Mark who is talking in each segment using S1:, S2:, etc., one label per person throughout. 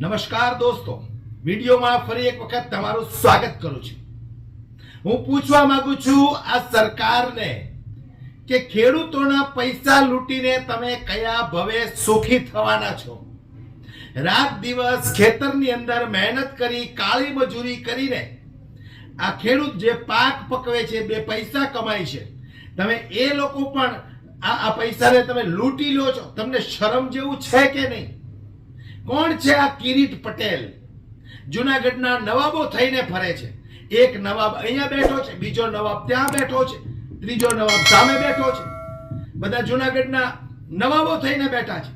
S1: નમસ્કાર દોસ્તો. વિડીયોમાં ફરી એક વખત તમારું સ્વાગત કરું છું. હું પૂછવા માંગુ છું આ સરકારને કે ખેડૂતોના પૈસા લૂંટીને તમે કયા ભવે સુખી થવાના છો? રાત દિવસ ખેતરની અંદર મહેનત કરી, કાળી મજૂરી કરીને આ ખેડૂત જે પાક પકવે છે, બે પૈસા કમાય છે, તમે એ લોકો પણ આ પૈસાને તમે લૂંટી લો છો. તમને શરમ જેવું છે કે નહીં? કોણ છે આ કિરીટ પટેલ? જુનાગઢના નવાબો થઈને ફરે છે. એક નવાબ અહીંયા બેઠો છે, બીજો નવાબ ત્યાં બેઠો છે, ત્રીજો નવાબ સામે બેઠો છે. બધા જુનાગઢના નવાબો થઈને બેઠા છે.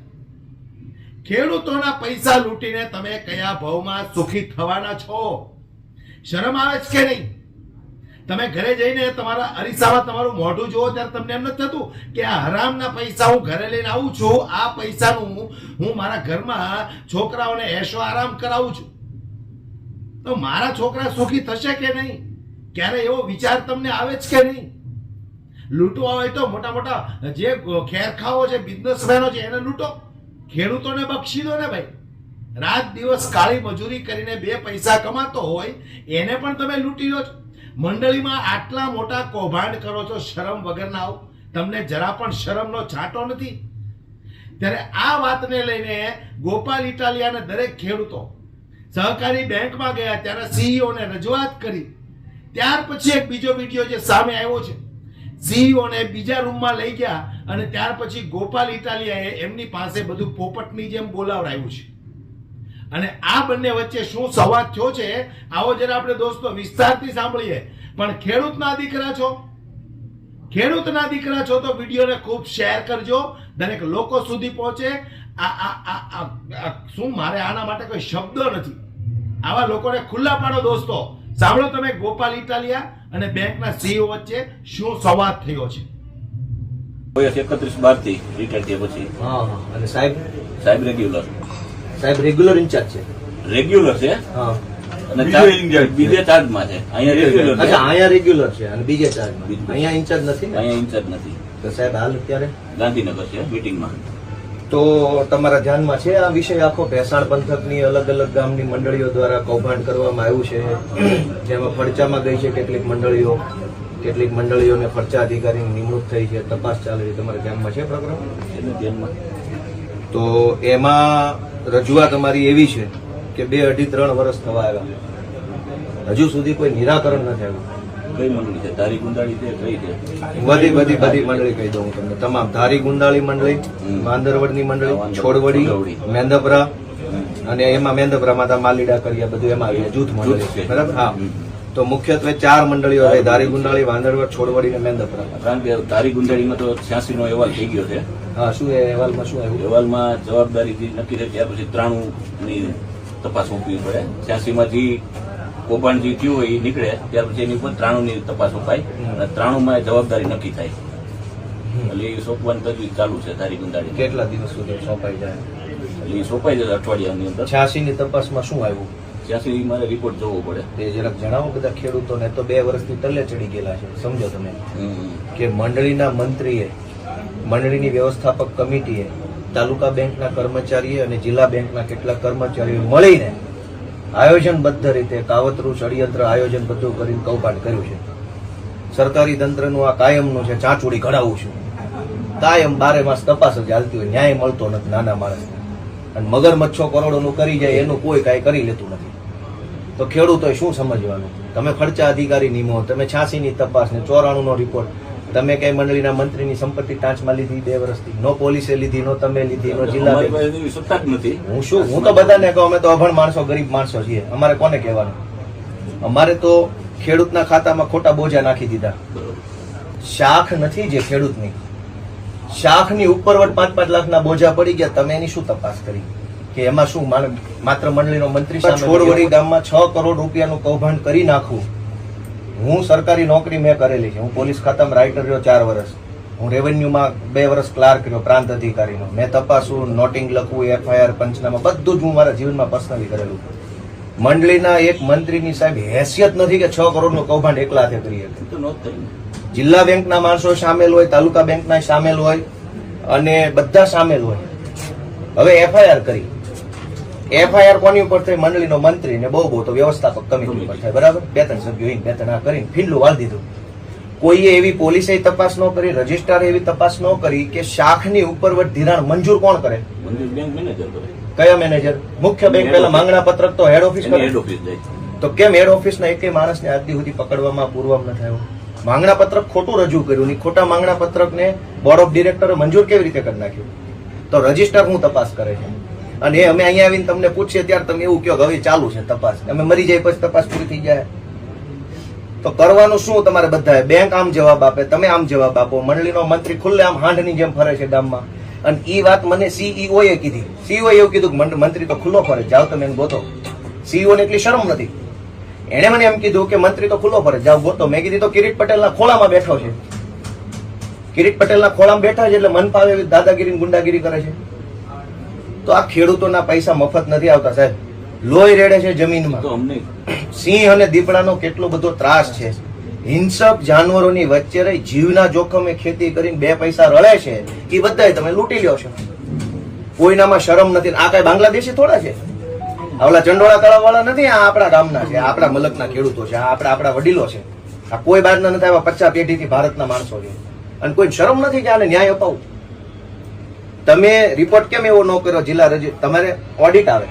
S1: ખેડૂતોના પૈસા લૂંટીને તમે કયા ભાવમાં સુખી થવાના છો? શરમ આવે છે કે નહીં? તમે ઘરે જઈને તમારા અરીસામાં તમારું મોઢું જુઓ, ત્યારે તમને એમ નથી થતું કે આ હરામના પૈસા હું ઘરે લઈને આવું છું? આ પૈસાનું હું મારા ઘરમાં છોકરાઓને એશો આરામ કરાવું છું. તો મારા છોકરા સુખી થશે કે નહીં? ક્યારે એવો વિચાર તમને આવે જ કે નહીં? લૂંટવા હોય તો મોટા મોટા જે ખેરખાઓ છે, બિઝનેસમેનો છે, એને લૂંટો. ખેડૂતોને બક્ષી દો ને ભાઈ. રાત દિવસ કાળી મજૂરી કરીને બે પૈસા કમાતો હોય, એને પણ તમે લૂંટી લો છો. મંડળીમાં આટલા મોટા કૌભાંડ કરો છો, શરમ વગરના આવો. તમને જરા પણ શરમનો છાંટો નથી? ત્યારે આ વાતને લઈને ગોપાલ ઇટાલિયાને દરેક ખેડૂતો સહકારી બેંકમાં ગયા, ત્યારે સીઈઓને રજૂઆત કરી. ત્યાર પછી એક બીજો વીડિયો જે સામે આવ્યો છે. સીઈઓને બીજા રૂમમાં લઈ ગયા અને ત્યાર પછી ગોપાલ ઇટાલિયાએ એમની પાસે બધું પોપટની જેમ બોલાવડાવ્યું છે. અને આ બંને વચ્ચે શું સંવાદ થયો છે આવો જરા આપણે દોસ્તો વિસ્તારથી સાંભળીએ. પણ ખેડૂતના દીકરા છો? ખેડૂતના દીકરા છો તો વિડીયોને ખૂબ શેર કરજો. દરેક લોકો સુધી પહોંચે. આ શું મારે આના માટે કોઈ શબ્દ નથી? આવા લોકોને ખુલ્લા પાડો દોસ્તો. સાંભળો તમે ગોપાલ ઇટાલિયા અને બેંકના સીઈઓ વચ્ચે શું સંવાદ થયો છે?
S2: એકત્રીસ બારથી રિટાયર થયા પછી.
S3: હા હા. અને સાહેબ?
S2: સાહેબ રેગ્યુલર
S3: સાહેબ રેગ્યુલર ઇન્ચાર્જ છે.
S2: રેગ્યુલર છે?
S3: હા.
S2: અને બીજે ચાર્જમાં છે. અહીંયા રેગ્યુલર
S3: અચ્છા અહીંયા રેગ્યુલર છે અને બીજે ચાર્જ અહીંયા ઇન્ચાર્જ નથી ને?
S2: અહીંયા ઇન્ચાર્જ નથી.
S3: તો સાહેબ હાલ અત્યારે?
S2: ગાંધીનગર છે મીટિંગમાં
S3: તો તમારા ધ્યાનમાં છે આ વિષય આખો ભેસાણ પંથકની અલગ અલગ ગામની મંડળીઓ દ્વારા કૌભાંડ કરવામાં આવ્યું છે? જેમાં ફરચામાં ગઈ છે કેટલીક મંડળીઓ? કેટલીક મંડળીઓને ફરચા અધિકારીની નિમણૂક થઈ છે? તપાસ ચાલે છે. તમારા ધ્યાનમાં છે
S2: પ્રોગ્રામ? ધ્યાનમાં.
S3: તો એમાં રજૂઆત અમારી એવી છે કે બે અઢી ત્રણ વર્ષ થવા આવ્યા. હજુ સુધી કોઈ નિરાકરણ નથી આવ્યું.
S2: કઈ મંડળી છે? તારી ગુંદાળી છે કઈ છે?
S3: બધી બધી બધી મંડળી કહી દઉં તમને. તમામ ધારી ગુંડાળી મંડળી. માંદરવડની મંડળી છોડવડી. મેંદપરા અને એમાં મેંદપરા માતા માલીડા કરીએ બધું એમાં આવી જૂથ મંડળી.
S2: છે.
S3: બરાબર? હા. તો મુખ્યત્વે ચાર મંડળીઓ છે ધારી ગુંડાળી વાંદરવડ છોડવડી અને મેંદપરા
S2: કારણ કે ધારી ગુંડાળીમાં તો છ્યાસી નો અહેવાલ થઈ ગયો છે.
S3: હા શું એ અહેવાલમાં શું આવ્યું?
S2: અહેવાલમાં જવાબદારી નક્કી થઈ ત્યાર પછી ત્રાણું ની તપાસ સોંપવી પડે. છ્યાસી માંથી જે કૌભાંડ જે થયું હોય એ નીકળે ત્યાર પછી એની ઉપર ત્રાણું ની તપાસ સોંપાય અને ત્રાણું માં જવાબદારી નક્કી થાય. એટલે એ સોંપવાની તજવીજ ચાલુ છે તારી ઉંદાડી
S3: કેટલા દિવસ સુધી સોંપાઈ જાય?
S2: એટલે એ સોંપાઈ જાય અઠવાડિયાની અંદર.
S3: છ્યાસી ની તપાસમાં શું આવ્યું?
S2: ત્યાંથી મારે રિપોર્ટ જોવો પડે.
S3: તે જરાક જણાવો બધા ખેડૂતોને તો બે વર્ષથી તલ્લે ચડી ગયેલા છે સમજો તમે. કે મંડળીના મંત્રીએ મંડળીની વ્યવસ્થાપક કમિટીએ તાલુકા બેંકના કર્મચારીએ અને જિલ્લા બેંકના કેટલાક કર્મચારીઓ મળીને આયોજનબદ્ધ રીતે કાવતરું ષડયંત્ર આયોજન બધું કરીને કૌભાંડ કર્યું છે. સરકારી તંત્રનું આ કાયમનું છે ચાંચુડી ઘડાવું છું, કાયમ બારે માસ તપાસ જ હાલતી હોય, ન્યાય મળતો નથી નાના માણસને. અને મગરમચ્છો કરોડોનું કરી જાય, એનું કોઈ કાંઈ કરી લેતું નથી. તો ખેડૂતોએ શું સમજવાનું? તમે ખર્ચા અધિકારી નિમો, તમે છ્યાસી ની તપાસ ને ચોરાણું નો રિપોર્ટ તમે કઈ મંડળીના મંત્રીની સંપત્તિ ટાંચમાં લીધી બે વર્ષથી? નો પોલીસે લીધી નો તમે લીધી નો જિલ્લા
S2: સત્તા જ નથી.
S3: હું શું? હું તો બધાને કહું અમે તો અભણ માણસો ગરીબ માણસો છીએ. અમારે કોને કહેવાનું? અમારે તો ખેડૂતના ખાતામાં ખોટા બોજા નાખી દીધા. શાખ નથી જે ખેડૂતની. શાખની ઉપરવટ પાંચ પાંચ લાખના બોજા પડી ગયા. તમે એની શું તપાસ કરી? કે એમાં શું માત્ર મંડળીનો મંત્રી છોડવડી ગામમાં છ કરોડ રૂપિયાનું કૌભાંડ કરી નાખવું? હું સરકારી નોકરી મેં કરેલી છે. હું પોલીસ ખાતામાં રાઇટર રહ્યો ચાર વર્ષ હું રેવન્યુમાં બે વર્ષ ક્લાર્ક રહ્યો પ્રાંત અધિકારીનો. મેં તપાસું નોટિંગ લખવું એફઆઈઆર પંચનામા બધું જ હું મારા જીવનમાં પર્સનલી કરેલું મંડળીના એક મંત્રીની સાહેબ હેસિયત નથી કે છ કરોડનું કૌભાંડ એકલા હાથે કરી શકે. જિલ્લા બેંકના માણસો સામેલ હોય તાલુકા બેંકના સામેલ હોય અને બધા સામેલ હોય. હવે એફઆઈઆર કરી. એફઆઈઆર કોની ઉપર થઈ? મંડળીનો મંત્રી ને બહુ બહુ તો વ્યવસ્થાપક કમિટી ઉપર થાય. બરાબર? બે ત્રણ સભ્યો બે ત્રણ આ કરીને ફીંડલું વાળી દીધું. કોઈએ એવી પોલીસે તપાસ ન કરી રજિસ્ટ્રારે એવી તપાસ ન કરી કે શાખની ઉપરવટ ધિરાણ મંજૂર કોણ કરે? કયા મેનેજર? મુખ્ય બેંક પેલા માંગણા પત્રક તો હેડ ઓફિસ
S2: હેડ ઓફિસ
S3: તો કેમ હેડ ઓફિસના એકે માણસને આજ સુધી પકડવામાં પૂર્વમ ન થયો? માંગણા પત્રક ખોટું રજૂ કર્યું ની ખોટા માંગણા પત્રકને બોર્ડ ઓફ ડિરેક્ટરે મંજૂર કેવી રીતે કરી નાખ્યું? તો રજિસ્ટર હું તપાસ કરે છે? અને એ અમે અહીંયા આવીને તમને પૂછીએ ત્યારે તમે એવું કહો હવે ચાલુ છે તપાસ. અમે મરી જાય પછી તપાસ પૂરી થઈ જાય. તો કરવાનું શું તમારે બધાએ? બેંક આમ જવાબ આપે, તમે આમ જવાબ આપો. મંડળીનો મંત્રી ખુલ્લે આમ હાંડની જેમ ફરે છે ગામમાં. અને ઈ વાત મને સીઈઓ એ કીધી. સીઈઓ એવું કીધું કે મંત્રી તો ખુલ્લો ફરે. જાઓ તમે એને ગોતો. સીઈઓ ને એટલી શરમ નથી. એણે મને એમ કીધું કે મંત્રી તો ખુલ્લો ફરે. જાઓ ગોતો. મેં કીધું તો કિરીટ પટેલના ખોળામાં બેઠો છે. કિરીટ પટેલના ખોળામાં બેઠા છે એટલે મન ફાવે એવી દાદાગીરી ગુંડાગીરી કરે છે. તો આ ખેડૂતોના પૈસા મફત નથી આવતા સાહેબ. લોહી રેડે છે જમીનમાં. સિંહ અને દીપડાનો કેટલો બધો ત્રાસ છે. હિંસક જાનવરોની વચ્ચે રહી જીવના જોખમે ખેતી કરીને બે પૈસા રળે છે. એ બધાય તમે લૂંટી લ્યો છો. કોઈનામાં શરમ નથી. આ કઈ બાંગ્લાદેશી થોડા છે? આવલા ચંડોળા તળાવ વાળા નથી આ આપણા ગામના છે આપણા મલકના ખેડૂતો છે આ આપણા આપણા વડીલો છે. આ કોઈ બહારના નથી આવ્યા. પચાસ પેઢીથી ભારતના માણસો છે. અને કોઈ શરમ નથી કે આને ન્યાય અપાવું તમે રિપોર્ટ કેમ એવો ન કર્યો? જિલ્લા રજી તમારે ઓડિટ આવે.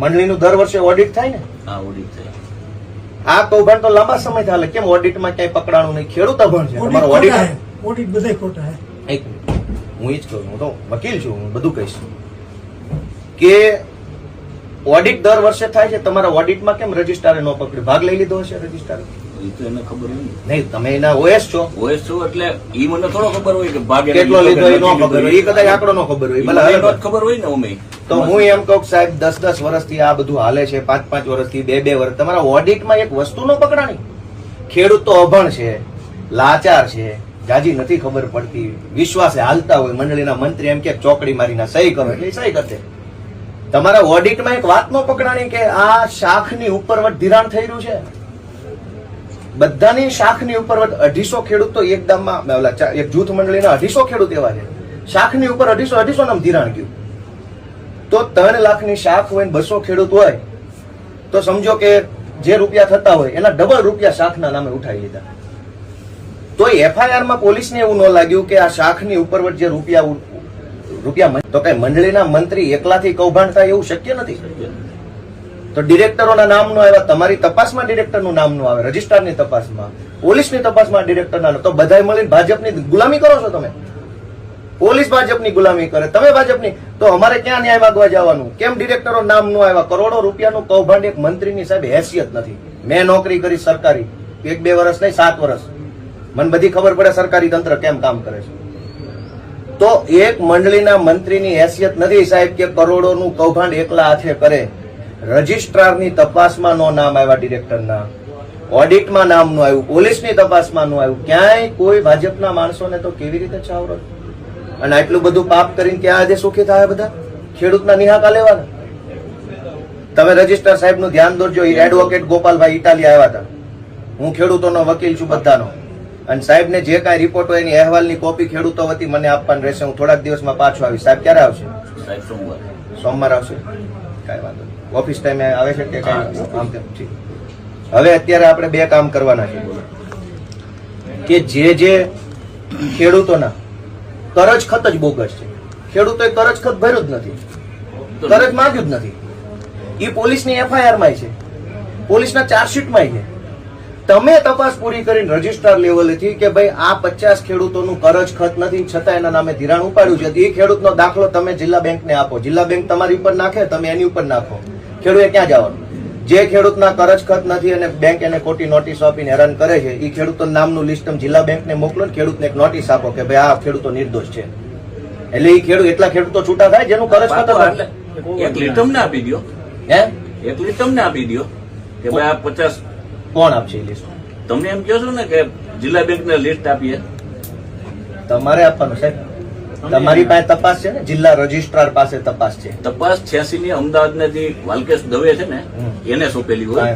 S3: મંડળીનું દર વર્ષે ઓડિટ થાય ને?
S2: આ ઓડિટ થાય.
S3: આ કૌભાંડ તો લાંબા સમય ચાલે. કેમ ઓડિટમાં ક્યાંય પકડાણું નહીં? ખેડૂત અભણ છે. તમારો ઓડિટ
S4: ઓડિટ બધાય ખોટા હે
S3: એક હું ઈ જ કહું છું. હું તો વકીલ છું. હું બધું કહીશ. કે ઓડિટ દર વર્ષે થાય છે. તમારા ઓડિટમાં કેમ રજિસ્ટારે ન પકડ્યું? ભાગ લઈ લીધો હશે રજિસ્ટ્રારે
S2: એ તો એને ખબર હોય ને.
S3: નહીં તમે એના ઓએસ છો.
S2: ઓએસ છું એટલે ઈ મને થોડો ખબર હોય કે ભાગ
S3: કેટલો લીધો એ ન ખબર હોય. એ કદાચ આંકડો ન ખબર હોય ભલે
S2: મને
S3: હવે
S2: એનો જ ખબર હોય ને અમે.
S3: તો હું એમ કહું સાહેબ દસ દસ વર્ષથી આ બધું હાલે છે પાંચ પાંચ વર્ષથી બે બે વર્ષ તમારા ઓડિટમાં એક વસ્તુ ન પકડાણી? ખેડૂત તો અભણ છે લાચાર છે જાજી નથી ખબર પડતી વિશ્વાસે હાલતા હોય મંડળીના મંત્રી એમ કે ચોકડી મારીને સહી કરો એટલે સહી કરશે. તમારા ઓડિટમાં એક વાત નો પકડાણી કે આ શાખની ઉપરવટ ધિરાણ થઈ રહ્યું છે? બધાની શાખની ઉપર અઢીસો ખેડૂત તો એક ગામમાં એક જૂથ મંડળીના અઢીસો ખેડૂત એવા છે. શાખની ઉપર અઢીસો અઢીસો નામ ધિરાણ ગયું. તો ત્રણ લાખની શાખ હોય ને બસો ખેડૂત હોય, તો સમજો કે જે રૂપિયા થતા હોય, એના ડબલ રૂપિયા શાખના નામે ઉઠાવી લીધા. તો એફઆઈઆરમાં પોલીસને એવું ન લાગ્યું કે આ શાખની ઉપરવટ જે રૂપિયા રૂપિયા તો કઈ મંડળીના મંત્રી એકલાથી કૌભાંડ થાય એવું શક્ય નથી. તો ડિરેક્ટરોના નામ નો આવ્યા તમારી તપાસમાં ડિરેક્ટરનું નામનું આવે, રજિસ્ટ્રારની તપાસમાં, પોલીસની તપાસમાં ડિરેક્ટરના તો બધાય મળીને ભાજપની ગુલામી કરો છો તમે. પોલીસ ભાજપની ગુલામી કરે, તમે ભાજપની. તો અમારે ક્યાં ન્યાય માંગવા જવાનું? કેમ ડિરેક્ટરો નામનું આવ્યા? કરોડો રૂપિયાનું કૌભાંડ એક મંત્રીની સાહેબ હેસિયત નથી. મેં નોકરી કરી સરકારી, એક બે વર્ષ નહીં, સાત વર્ષ. મને બધી ખબર પડે સરકારી તંત્ર કેમ કામ કરે છે. તો એક મંડળીના મંત્રીની હેસિયત નથી સાહેબ કે કરોડોનું કૌભાંડ એકલા હાથે કરે. રજિસ્ટ્રારની તપાસમાં નો નામ આવ્યા ડિરેક્ટરના. ઓડિટમાં નામનું આવ્યું, પોલીસની તપાસમાં નું આવ્યું. ક્યાંય કોઈ ભાજપના માણસોને તો કેવી રીતે છાવરો અને આટલું બધું પાપ કરીને ક્યાં આજે સુખી થાય બધા? ખેડૂતના નિહાકા લેવાના. તમે રજિસ્ટર સાહેબનું ધ્યાન દોરજો એડવોકેટ ગોપાલભાઈ ઇટાલી આવ્યા હતા. હું ખેડૂતોનો વકીલ છું બધાનો. અને સાહેબને જે કાંઈ રિપોર્ટ હોય એની અહેવાલની કોપી ખેડૂતો વતી મને આપવાની રહેશે. હું થોડાક દિવસમાં પાછો આવીશ. સાહેબ ક્યારે આવશે?
S2: સાહેબ સોમવાર.
S3: સોમવાર આવશે. કાંઈ વાંધો નહીં. ઓફિસ ટાઈમે આવે છે કે કાંઈ? આમ તેમ ઠીક. હવે અત્યારે આપણે બે કામ કરવાના છે. કે જે જે ખેડૂતોના કરજ ખત જ બોગસ છે. ખેડૂતોએ કરજ ખત ભર્યું જ નથી. કરજ માંગ્યું જ નથી. એ પોલીસની એફઆઈઆરમાં છે. પોલીસના ચાર્જશીટમાં છે. તમે તપાસ પૂરી કરીને રજીસ્ટ્રાર લેવલેથી કે ભાઈ આ પચાસ ખેડૂતોનું કરજ ખત નથી છતાં એના નામે ધિરાણ ઉપાડ્યું છે એ ખેડૂતનો દાખલો તમે જિલ્લા બેંકને આપો. જિલ્લા બેંક તમારી ઉપર નાખે તમે એની ઉપર નાખો. ખેડૂતે ક્યાં જવાનું? જે ખેડૂતના કરજ ખત નથી અને બેંક એને ખોટી નોટિસ આપીને હેરાન કરે છે એ ખેડૂતો નામનું લિસ્ટ તમે જિલ્લા બેંકને મોકલો ને ખેડૂતને એક નોટિસ આપો કે ભાઈ આ ખેડૂતો નિર્દોષ છે. એટલે એ ખેડૂત એટલા ખેડૂતો છૂટા થાય જેનું કરજ ખત
S2: તમને આપી દો
S3: હે?
S2: તમને આપી દો કે ભાઈ આ પચાસ
S3: કોણ આપશે લિસ્ટ
S2: તમને એમ કહો છો ને કે જિલ્લા બેંક ને લિસ્ટ આપીએ.
S3: તમારે આપવાનું સાહેબ. તમારી પાસે તપાસ છે ને? જિલ્લા રજિસ્ટ્રાર પાસે તપાસ છે.
S2: તપાસ છ્યાસી ની અમદાવાદ ને જે વાલકેશ દવે છે ને એને સોંપેલી હોય.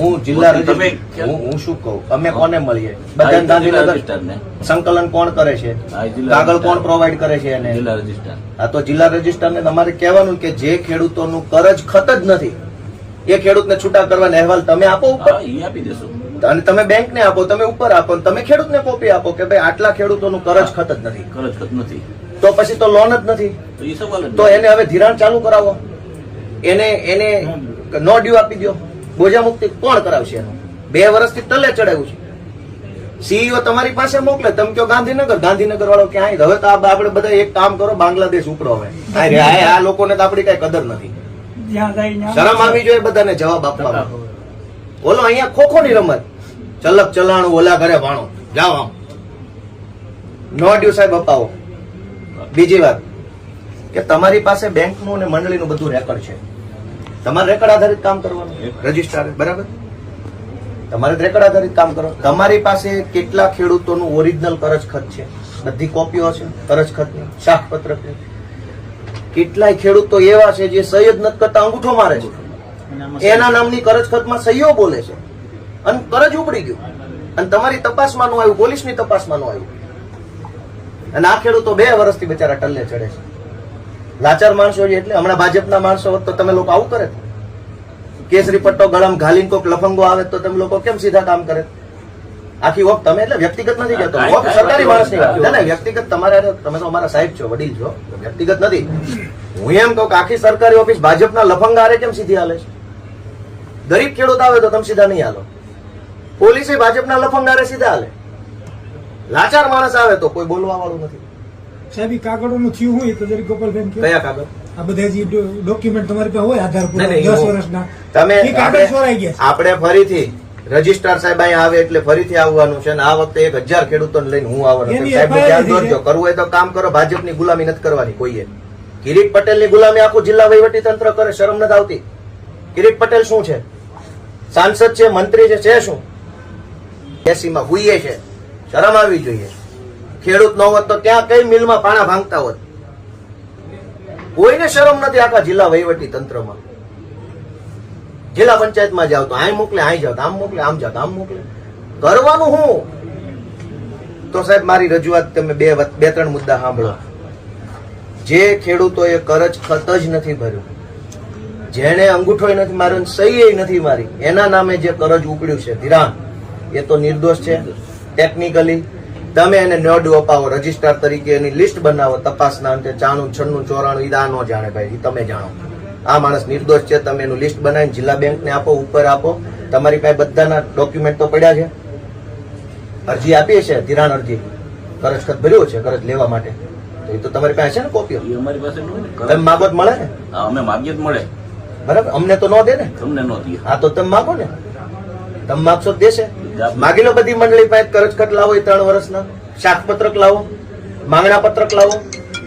S3: હું જિલ્લા
S2: તમે
S3: હું હું શું કહું? અમે કોને મળીએ? બધા ગાંધીનગર સંકલન કોણ કરે છે? કાગળ કોણ
S2: રજિસ્ટ્રાર.
S3: પ્રોવાઈડ કરે છે એને?
S2: જિલ્લા રજિસ્ટ્રાર.
S3: આ તો જિલ્લા રજિસ્ટ્રારને તમારે કહેવાનું કે જે ખેડૂતોનું કરજ ખત જ નથી. એ ખેડૂતને છૂટા કરવાનો અહેવાલ તમે આપો ઉપર.
S2: આપી દેશો.
S3: અને તમે બેંક ને આપો તમે ઉપર આપો તમે ખેડૂતને કોપી આપો કે ભાઈ આટલા ખેડૂતોનું કરજ ખત જ નથી.
S2: કરજ ખત નથી.
S3: તો પછી તો લોન જ નથી.
S2: તો.
S3: એને હવે ધિરાણ ચાલુ કરાવો. એને એને નો ડ્યુ આપી દો બોજા મુક્તિ કોણ કરાવશે એનું? બે વર્ષથી તલે ચડાવ્યું છે. સીઈઓ તમારી પાસે મોકલે. તમે કયો ગાંધીનગર. ગાંધીનગર વાળો ક્યાંય? હવે તો આપણે બધા એક કામ કરો બાંગ્લાદેશ ઉપડો હવે. આ લોકોને તો આપણી કઈ કદર નથી.
S4: જ્યાં જાય
S3: શરમ આવી. જોઈએ બધાને જવાબ આપવા બોલો અહીંયા ખોખો ની રમત. ચલક ચલાણું ઓલા ઘરે ભાણો જાઓ આમ. નો ડ્યુ સાહેબ અપાવો. બીજી વાત. કે તમારી પાસે બેંકનું અને મંડળીનું બધું રેકોર્ડ છે. તમારે રેકર્ડ આધારિત કામ કરવાનું? રજીસ્ટ્રાર બરાબર? તમારે રેકર્ડ આધારિત કામ કરો. તમારી પાસે કેટલા ખેડૂતોનું ઓરિજિનલ કરજ ખત છે? બધી કોપીઓ છે કરજ ખતની શાખ પત્રકની કેટલાય ખેડૂતો એવા છે જે સહી જ નથી કરતા અંગૂઠો મારે છે. એના નામની કરજ ખતમાં સહીઓ બોલે છે. અને કરજ ઉપડી ગયું. અને તમારી તપાસમાં નું આવ્યું, પોલીસની તપાસમાં નું આવ્યું. અને આ ખેડૂતો બે વર્ષથી બિચારા ટલ્લે ચડે છે. લાચાર માણસો છે એટલે હમણાં ભાજપના માણસો હોત તો તમે લોકો આવું કરે કેસરી પટ્ટો, ગળામાં ઘાલીને કોક લફંગો આવે તો તમે લોકો કેમ સીધા કામ કરે? આખી વખત તમે એટલે વ્યક્તિગત નથી કહેતો. વખત સરકારી માણસની વાત. ના, ના, વ્યક્તિગત તમારે તમે તો અમારા સાહેબ છો વડીલ છો. વ્યક્તિગત નથી. હું એમ કહું કે આખી સરકારી ઓફિસ ભાજપના લફંગા હારે કેમ સીધી હાલે છે? ગરીબ ખેડૂત આવે તો તમે સીધા નહીં હાલો. પોલીસે ભાજપના લફંગા હારે સીધા હાલે. લાચાર માણસ આવે તો કોઈ બોલવા વાળું નથી.
S4: સાહેબ ઈ કાગળોનું થયું હોય તો જરી ગોપાલભાઈ
S3: કયા કાગળ?
S4: આ બધા જે ડોક્યુમેન્ટ તમારી પાસે હોય આધાર
S3: નહીં,
S4: દસ વર્ષના.
S3: તમે
S4: કાગળ ચોરાઈ ગયા
S3: આપણે ફરીથી રજિસ્ટ્રાર સાહેબ અહીંયા આવે એટલે ફરીથી આવવાનું છે અને આ વખતે એક હજાર ખેડૂતોને લઈને હું આવવાનું સાહેબ ધ્યાન દોરજો કરવું હોય તો કામ કરો ભાજપની ગુલામી નથી કરવાની કોઈએ. કિરીટ પટેલની ગુલામી આખું જિલ્લા વહીવટી તંત્ર કરે શરમ નથી આવતી. કિરીટ પટેલ શું છે? સાંસદ છે મંત્રી છે છે શું? એસીમાં હુઈએ છે. શરમ આવવી જોઈએ. ખેડૂત ન હોત તો ત્યાં કઈ મિલમાં પાણા ભાંગતા હોત? કોઈને શરમ નથી આખા જિલ્લા વહીવટી તંત્રમાં. જિલ્લા પંચાયતમાં જાવ તો અહીં મોકલે અહીં જાવ આમ મોકલે, આમ જાવ આમ મોકલે. કરવાનું હું? તો સાહેબ, મારી રજૂઆત તમે બે બે, ત્રણ મુદ્દા સાંભળો. જે ખેડૂતોએ કરજ ખત જ નથી ભર્યું. જેણે અંગૂઠો નથી માર્યો સહી નથી મારી. એના નામે જે કરજ ઉપડ્યું છે, ધિરાણ, એ તો નિર્દોષ છે ટેકનિકલી તમે એને નડ અપાવો, રજિસ્ટ્રાર તરીકે એની લિસ્ટ બનાવો, તપાસના અંતે ચાણું, છન્નું, ચોરાણું, ઈ આ ન જાણે ભાઈ તમે જાણો. આ માણસ નિર્દોષ છે તમે એનું લિસ્ટ બનાવીને જિલ્લા બેંકને આપો ઉપર આપો. તમારી પાસે બધાના ડોક્યુમેન્ટ તો પડ્યા છે. અરજી આપીએ છે ધિરાણ અરજી. કરજ ખત ભર્યો છે કરજ લેવા માટે. તો એ તો તમારી પાસે છે ને કોપીઓ?
S2: અમારી પાસે.
S3: તમે માગો મળે ને?
S2: અમે માગીએ જ મળે.
S3: બરાબર? અમને તો ન દે ને?
S2: તમને ન દે.
S3: હા તો તમે માગો ને. તમે માગશો દેશે. માગી લો બધી મંડળી પાસે કરજ ખત લાવો એ ત્રણ વર્ષના. શાક પત્રક લાવો માંગણા પત્રક લાવો.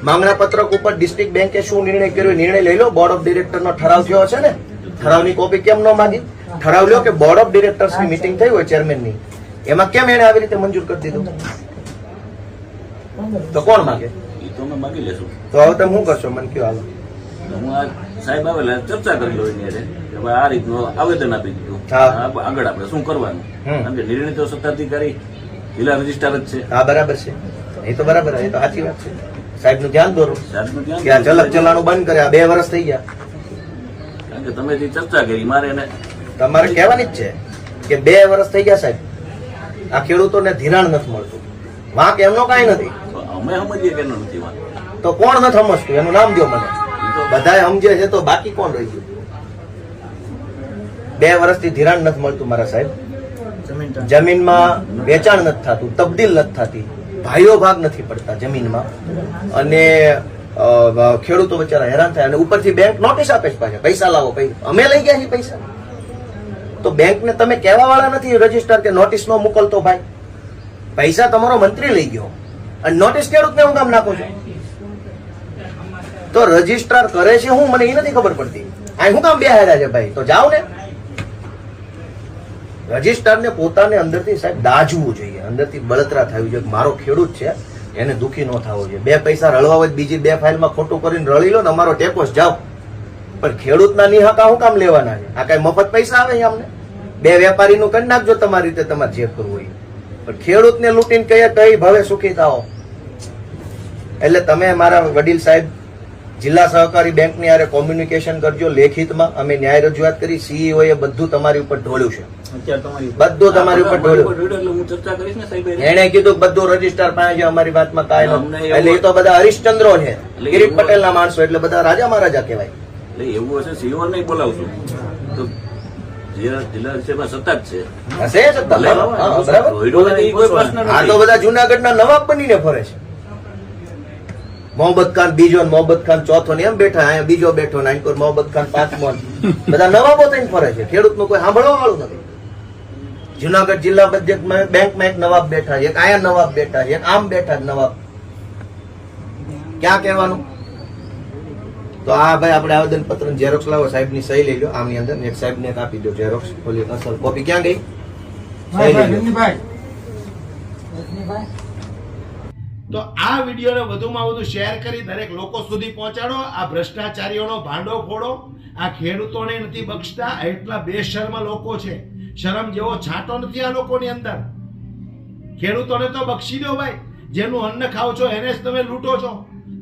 S3: માંગણા પત્રક ઉપર ડિસ્ટ્રિક્ટ બેંકે શું નિર્ણય કર્યો નિર્ણય લઈ લો. બોર્ડ ઓફ ડિરેક્ટર નો ઠરાવ થયો છે ને? ઠરાવની કોપી કેમ ન માગી? ઠરાવ લ્યો કે બોર્ડ ઓફ ડિરેક્ટર્સની મિટિંગ થઈ હોય ચેરમેનની એમાં કેમ એને આવી રીતે મંજૂર કરી દીધું? તો કોણ માગે?
S2: તો અમે માગી લેશું.
S3: તો હવે તમે શું કરશો? મને કયો હાલો.
S2: હું આ સાહેબ આવેલા ચર્ચા કરી લો એની હારે. કે ભાઈ આ રીતનું આવેદન આપી દીધું.
S3: હા.
S2: આગળ આપણે શું કરવાનું? કારણ કે નિર્ણય તો સત્તાધિકારી જિલ્લા રજિસ્ટ્રાર જ છે.
S3: હા બરાબર છે. એ તો બરાબર એ તો સાચી વાત છે. સાહેબનું ધ્યાન દોરો કે આ ચલક ચલાણું બંધ કરે આ બે વર્ષ થઈ ગયા.
S2: કારણ કે તમે ચર્ચા કરી મારે એને
S3: તમારે કહેવાની જ છે કે બે વર્ષ થઈ ગયા સાહેબ. આ ખેડૂતોને ધિરાણ નથી મળતું. વાંક એમનો કાંઈ નથી.
S2: તો અમે સમજીએ કે નથી વાંક?
S3: તો કોણ નથી સમજતું? એનું નામ દો મને. બધા સમજે છે તો બાકી કોણ રહી ગયું? બે વર્ષથી ધિરાણ નથી મળતું મારા સાહેબ. જમીનમાં વેચાણ નથી થતું તબદીલ નથી થતી. ભાઈઓ ભાગ નથી પડતા જમીનમાં. અને ખેડૂતો બચારા હેરાન થાય. અને ઉપરથી બેંક નોટિસ આપે છે પાછા. પૈસા લાવો અમે લઈ ગયા છીએ પૈસા. તો બેંકને તમે કહેવા વાળા નથી રજિસ્ટર કે નોટિસ નો મોકલતો ભાઈ. પૈસા તમારો મંત્રી લઈ ગયો. અને નોટિસ ખેડૂતને હું કામ નાખો છો? તો રજીસ્ટ્રાર કરે છે હું? મને એ નથી ખબર પડતી. આ હું કામ બે છે ભાઈ? તો જાઓ ને. રજીસ્ટ્રારને પોતાને અંદરથી સાહેબ દાજવું જોઈએ. અંદરથી બળતરા થવી જોઈએ. મારો ખેડૂત છે, એને દુઃખી ન થવો જોઈએ. બે પૈસા રળવા હોય બીજી બે ફાઇલમાં ખોટું કરીને રળી લો ને અમારો ટેકો જાઓ. પણ ખેડૂતના નિહાકા શું કામ લેવાના છે? આ કઈ મફત પૈસા આવે અમને? બે વેપારીનું કરી નાખજો તમારી રીતે તમારે જે કરવું હોય. પણ ખેડૂતને લૂંટીને કહીએ કઈ ભાવે સુખી થાઓ. એટલે તમે મારા વડીલ સાહેબ જિલ્લા સહકારી બેંકની હારે કોમ્યુનિકેશન કરજો લેખિતમાં. અમે ન્યાય રજૂઆત કરી. સીઈઓ એ બધું તમારી ઉપર ઢોળ્યું છે. બધું તમારી ઉપર ઢોળ્યું.
S2: ને.
S3: એને. કીધું બધું રજિસ્ટર પાસે છે અમારી વાતમાં કાંઈ એટલે એ તો બધા હરિશ્ચંદ્રો છે. ગિરીશ
S2: પટેલ
S3: ના માણસો એટલે બધા રાજા મહારાજા કહેવાય.
S2: એટલે એવું હશે સીઓર નહીં બોલાવશું. તો જિલ્લા વિષયમાં સત્તા જ છે.
S3: હશે સત્તા. બરાબર. આ તો
S2: બધા
S3: બધા જુનાગઢના નવાબ બનીને ફરે છે. મોહમ્મદ ખાન બીજો મોહમ્મદ ખાન ચોથો ને એમ બેઠા અહીંયા બીજો બેઠો ને અહીં મોહમ્મદ ખાન પાંચમો બધા નવાબો થઈને ફરે છે. ખેડૂતનું કોઈ સાંભળવા વાળું નથી. જુનાગઢ જિલ્લા બજેટમાં બેંકમાં એક નવાબ બેઠા છે એક આયા નવાબ બેઠા છે એક આમ બેઠા જ નવાબ. ક્યાં કહેવાનું? તો આ ભાઈ આપણે આવેદન પત્ર ઝેરોક્સ લાવો સાહેબની સહી લઈ લો આમની અંદર એક સાહેબ ને આપી દો ઝેરોક્સ ખોલી અસલ કોપી ક્યાં ગઈ? સહી લઈ લો.
S1: તો આ વિડીયોને વધુમાં વધુ શેર કરી દરેક લોકો સુધી પહોંચાડો. આ ભ્રષ્ટાચારીઓનો ભાંડો ફોડો. આ ખેડૂતોને નથી બક્ષતા. એટલા બેશર્મ લોકો છે. શરમ જેવો છાંટો નથી આ લોકોની અંદર. ખેડૂતોને તો બક્ષી દો ભાઈ. જેનું અન્ન ખાઓ છો એને જ તમે લૂંટો છો.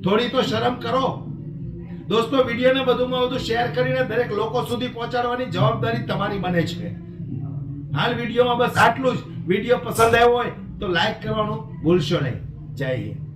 S1: થોડી તો શરમ કરો. દોસ્તો, વિડીયોને વધુમાં વધુ શેર કરીને દરેક લોકો સુધી પહોંચાડવાની જવાબદારી તમારી બને છે. હાલ વિડીયોમાં બસ આટલું જ. વીડિયો પસંદ આવ્યો હોય તો લાઈક કરવાનું ભૂલશો નહીં. જય હિન્દ